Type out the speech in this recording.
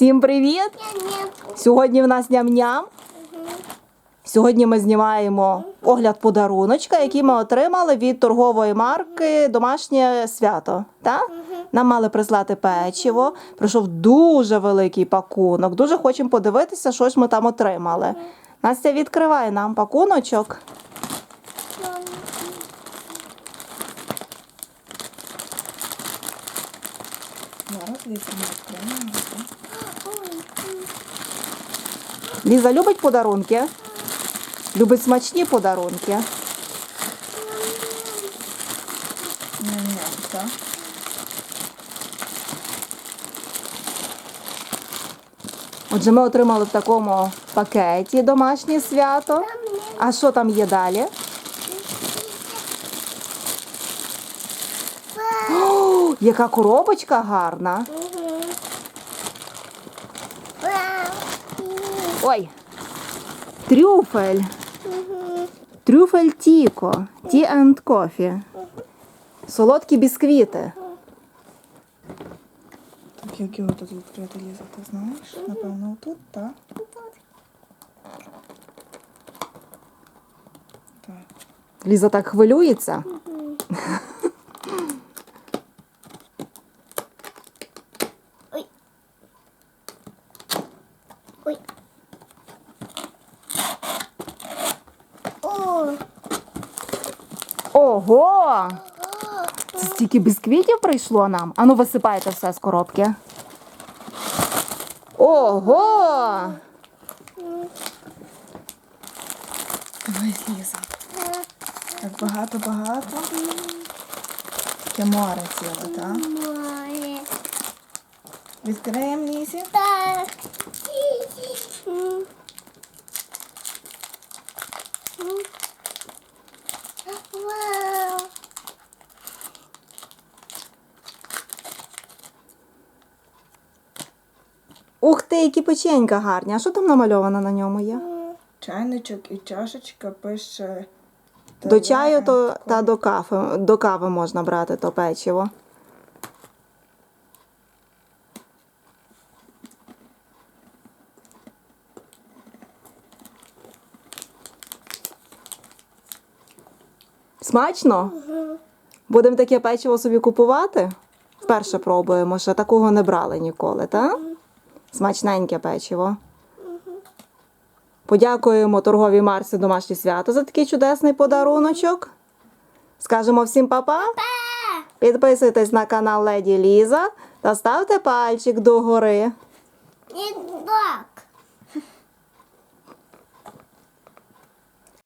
Всім привіт! Сьогодні в нас ням-ням. Сьогодні ми знімаємо огляд подаруночка, який ми отримали від торгової марки Домашнє свято. Так? Нам мали прислати печиво. Прийшов дуже великий пакунок. Дуже хочемо подивитися, що ж ми там отримали. Настя відкриває нам пакуночок. Зараз відкриємо. Ліза любить подарунки. Любить смачні подарунки. Отже, ми отримали в такому пакеті домашнє свято. А що там є далі? О, яка коробочка гарна. Ой. Трюфель. Трюфель Тіко. Ті енд кофі. Солодкі бісквіти. Так, як його тут відкрити, Ліза, ти знаєш? Напевно, отут, так? Так. Ліза так хвилюється. Ого! Це стільки бісквітів прийшло нам. Ану, висипайте все з коробки. Ого! Дивись, Ліза. Так багато-багато. Таке море ціле, так? море. Відкриємо Лізі. Так. Ух ти, які печенька гарні. А що там намальовано на ньому є? Чайничок і чашечка пише. До чаю то, та до кави. До кави можна брати то печиво. Смачно? Будемо таке печиво собі купувати? Вперше пробуємо, ще такого не брали ніколи, так? Смачненьке печиво. Подякуємо торговій Марсі домашнє свято за такий чудесний подаруночок. Скажемо всім па-па. Підписуйтесь на канал Леді Ліза та ставте пальчик догори. І так.